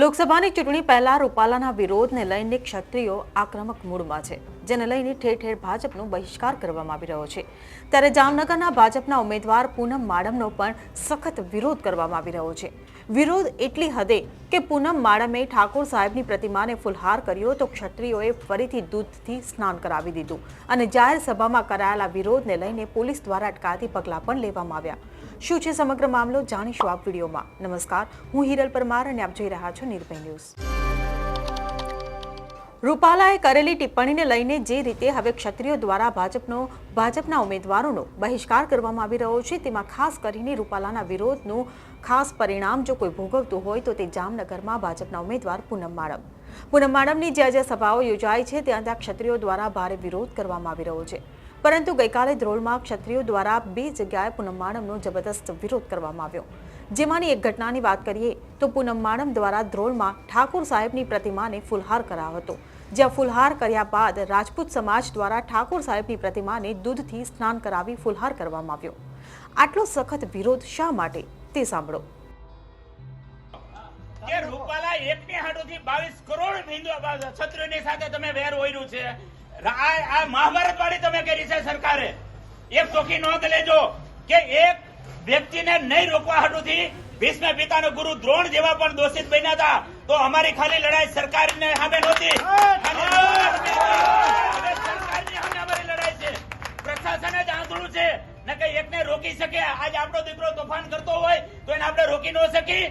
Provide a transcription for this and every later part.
લોકસભાની ચૂંટણી પહેલા રૂપાલાના વિરોધને લઈને ક્ષત્રિયો આક્રમક મૂડમાં છે, જેને લઈને ઠેર ઠેર ભાજપનો બહિષ્કાર કરવામાં આવી રહ્યો છે. ત્યારે જામનગરના ભાજપના ઉમેદવાર પૂનમ માડમનો પણ સખત વિરોધ કરવામાં આવી રહ્યો છે. વિરોધ એટલી હદે કે પૂનમ માડમે ઠાકોર સાહેબની પ્રતિમાને ફુલહાર કર્યો તો ક્ષત્રિયોએ ફરીથી દૂધથી સ્નાન કરાવી દીધું. અને જાહેર સભામાં કરાયેલા વિરોધને લઈને પોલીસ દ્વારા અટકાયતી પગલાં પણ લેવામાં આવ્યા. શું છે સમગ્ર મામલો જાણીશું આપ વિડીયોમાં. નમસ્કાર, હું હિરલ પરમાર અને આપ જોઈ રહ્યા છો નિર્ભય ન્યૂઝ. રૂપાલાએ કરેલી ટિપ્પણીને લઈને જે રીતે હવે ક્ષત્રિયો દ્વારા ભાજપનો, ભાજપના ઉમેદવારોનો બહિષ્કાર કરવામાં આવી રહ્યો છે, તેમાં ખાસ કરીને રૂપાલાના વિરોધનું ખાસ પરિણામ જો કોઈ ભોગવતું હોય તો તે જામનગરમાં ભાજપના ઉમેદવાર પૂનમ માડમ. પૂનમ માડમની જ્યાં જ્યાં સભાઓ યોજાય છે, ત્યાં ત્યાં ક્ષત્રિયો દ્વારા ભારે વિરોધ કરવામાં આવી રહ્યો છે. પરંતુ ગઈકાલે ધ્રોળમાં ક્ષત્રિયો દ્વારા બે જગ્યાએ પૂનમ માડમનો જબરદસ્ત વિરોધ કરવામાં આવ્યો. જેમાંની એક ઘટનાની વાત કરીએ તો પૂનમ માડમ દ્વારા ધ્રોળમાં ઠાકોર સાહેબની પ્રતિમાને ફુલહાર કરાયો હતો. જ્યાં ફુલહાર કર્યા બાદ રાજપૂત સમાજ દ્વારા ઠાકોર સાહેબની પ્રતિમાને દૂધથી સ્નાન કરાવી ફુલહાર કરવામાં આવ્યો. આટલો સખત વિરોધ શા માટે? તે સાંભળો. 22 કરોડ હિન્દુ ક્ષત્રિયોની સાથે તમે વેર ઓયરું છે. આ મહાભારત વાળી તમે કરી છે સરકારે. એક ચોખ્ખી નોંધ લેજો કે એક વ્યક્તિને નહીં રોકવા હાડુથી ભીષ્મ પિતાનો ગુરુ દ્રોણ જેવા પણ દોષિત બન્યા હતા, તો અમારી ખાલી લડાઈ સરકારને સામે નહોતી. પ્રશાસન જ આંધળું છે. ને કે એકને રોકી શકે. આજ આપણો દીકરો તોફાન કરતો હોય, તો એને આપણે રોકી ન શકી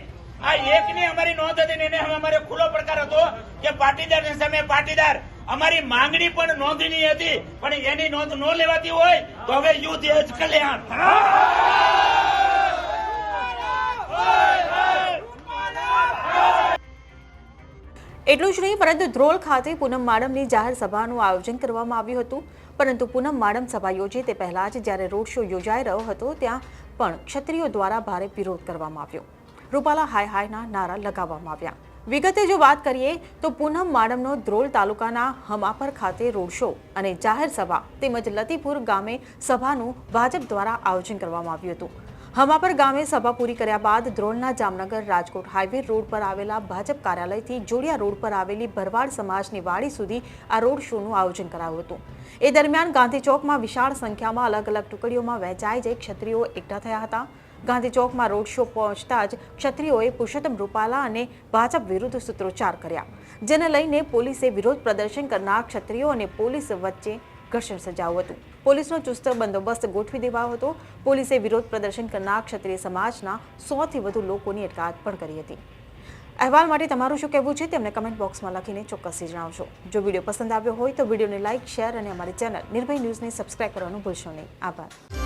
આ એકની અમારી નોંધ હતી ને એને અમારે ખુલ્લો પડકાર હતો કે પાટીદાર સામે પાટીદાર. અમારી માંગણી પણ નોંધની હતી, પણ એની નોંધ ન લેવાતી હોય, તો હવે યુદ્ધ કલ્યાણ. એટલું જ નહીં, પરંતુ ધ્રોલ ખાતે પૂનમ માડમની જાહેર સભાનું આયોજન કરવામાં આવ્યું હતું. પરંતુ પૂનમ માડમ સભા યોજી તે પહેલા જ જ્યારે રોડ શો યોજાઈ રહ્યો હતો, ત્યાં પણ ક્ષત્રિયો દ્વારા ભારે વિરોધ કરવામાં આવ્યો. રૂપાલા હાય હાયના નારા લગાવવામાં આવ્યા. વિગતે જો વાત કરીએ, તો પૂનમ માડમનો ધ્રોલ તાલુકાના હમાપર ખાતે રોડ શો અને જાહેર સભા તેમજ લતીપુર ગામે સભાનું ભાજપ દ્વારા આયોજન કરવામાં આવ્યું હતું. હમાપર ગામે સભા પૂરી કર્યા બાદ ધ્રોળના જામનગર રાજકોટ હાઈવે રોડ પર આવેલા ભાજપ કાર્યાલયથી જોડિયા રોડ પર આવેલી ભરવાડ સમાજની વાડી સુધી આ રોડ શોનું આયોજન કરાયું હતું. એ દરમિયાન ગાંધી ચોકમાં વિશાળ સંખ્યામાં અલગ અલગ ટુકડીઓમાં વહેંચાઈ જઈ ક્ષત્રિયો એકઠા થયા હતા. ગાંધી ચોકમાં રોડ શો પહોંચતા જ ક્ષત્રિયોએ પુરુષોત્તમ રૂપાલા અને ભાજપ વિરુદ્ધ સૂત્રોચ્ચાર કર્યા. જેને લઈને પોલીસે વિરોધ પ્રદર્શન કરનાર ક્ષત્રિયો અને પોલીસ વચ્ચે ઘર્ષણ સર્જાયું હતું. પોલીસનો ચુસ્ત બંદોબસ્ત ગોઠવી દેવાયો હતો. પોલીસે વિરોધ પ્રદર્શન કરનાર ક્ષત્રિય સમાજના સોથી વધુ લોકોની અટકાયત પણ કરી હતી. અહેવાલ માટે તમારું શું કહેવું છે તેમને કમેન્ટ બોક્સમાં લખીને ચોક્કસથી જણાવશો. જો વીડિયો પસંદ આવ્યો હોય તો વિડીયોને લાઇક, શેર અને અમારી ચેનલ નિર્ભય ન્યૂઝને સબસ્ક્રાઇબ કરવાનું ભૂલશો નહીં. આભાર.